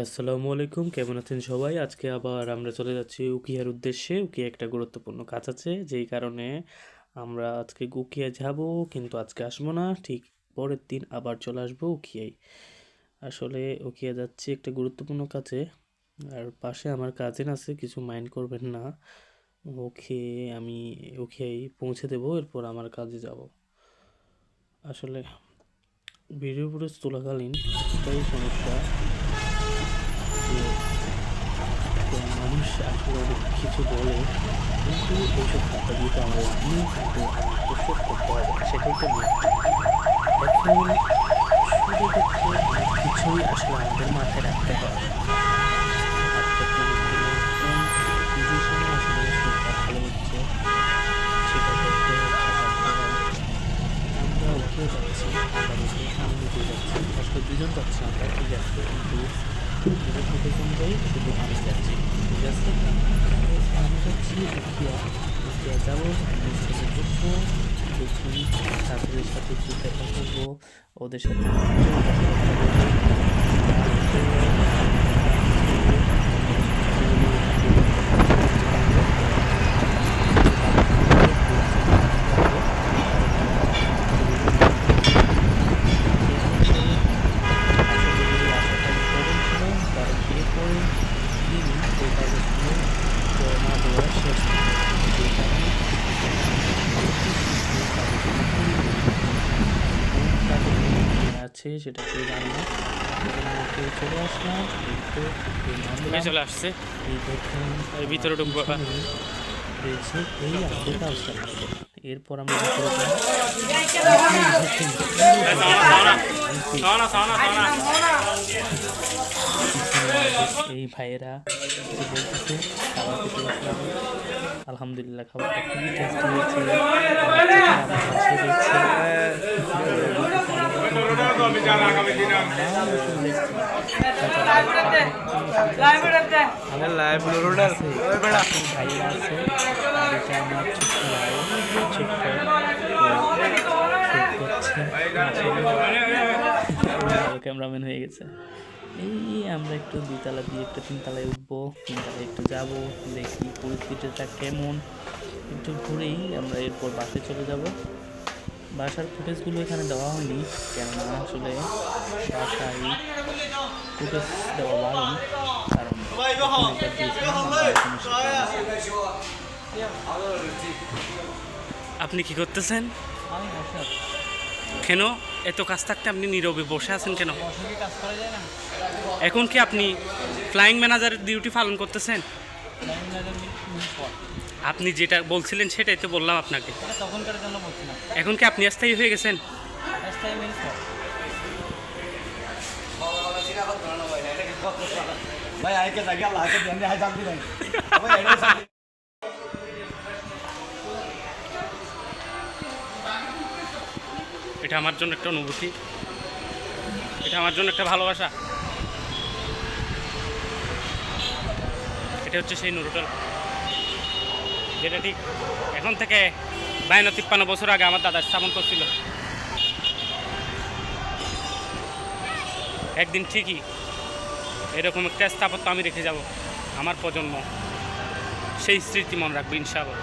আসসালামু আলাইকুম, কেমন আছেন সবাই? আজকে আবার আমরা চলে যাচ্ছি উকিয়ার উদ্দেশ্যে। উকিয়া একটা গুরুত্বপূর্ণ কাজ আছে, যেই কারণে আমরা আজকে উকিয়া যাব, কিন্তু আজকে আসব না। ঠিক পরের দিন আবার চলে আসব উকিয়ায়। আসলে উকিয়া যাচ্ছি একটা গুরুত্বপূর্ণ কাজে। আর পাশে আমার কাজিন আছে, কিছু মাইন্ড করবেন না। ওকে আমি উকিয়ায় পৌঁছে দেবো, এরপর আমার কাজে যাব। আসলে ভিডিও ফুটেজ তোলাকালীন সমস্যা। যে মানুষ আসলে কিছু বলে, কিন্তু এইসব কথা দিয়ে তো আমরা অনেক প্রস্তুত করতে হবে সেটাই তো এখন শুরু করতে অনেক কিছুই আসলে আমাদের মাথায় রাখতে হবে। আমরা উঠে যাচ্ছি আগামীতে আমি নিজে যাচ্ছি আসলে দুজন যাচ্ছি আমরা, ঠিক আছে, কিন্তু দুজন শুধু আমি যাচ্ছি ঠিক আছে আমি যাচ্ছি অনুষ্ঠানে ঢুকবো দেখি সাথে ওদের সাথে আছে সেটা কেউ জানে না। চলে আসলাম চলে আসছে। এই ভিতরে ঢুকবো রয়েছে এই এরপর আমরা এই ভাইয়েরা বলতেছে আলহামদুলিল্লাহ খাবারটা খুবই টেস্টি হয়েছে ক্যামেরাম্যান হয়ে গেছে এই আমরা একটু দুইতলা দিয়ে একটু তিনতলায় উঠবো তিনতলায় একটু যাব দেখি পরিস্থিতিটা কেমন। একটু ঘুরেই আমরা এরপর বাসে চলে যাব। বাসার ফুটেজগুলো এখানে দেওয়া হয়নি কেননা আসলে বাসায় ফুটেজ দেওয়া বারণ কারণ আপনি কি করতেছেন? আমি কেন? এত কাজ থাকতে আপনি নীরবে বসে আছেন কেন? এখন কি আপনি ফ্লাইং ম্যানেজারের ডিউটি পালন করতেছেন? আপনি যেটা বলছিলেন সেটাই তো বললাম আপনাকে। এখন কি আপনি অস্থায়ী হয়ে গেছেন? ফার্স্ট টাইম মিনিট পর এটা আমার জন্য একটা অনুভূতি। এটা আমার জন্য একটা ভালোবাসা। এটা হচ্ছে সেই নুরুটাল যেটা ঠিক এখন থেকে বাইন তিপ্পান্ন বছর আগে আমার দাদা স্থাপন করছিল। একদিন ঠিকই এরকম একটা স্থাপত্য আমি রেখে যাব, আমার প্রজন্ম। সেই স্মৃতি মনে রাখব, ইনশাআল্লাহ।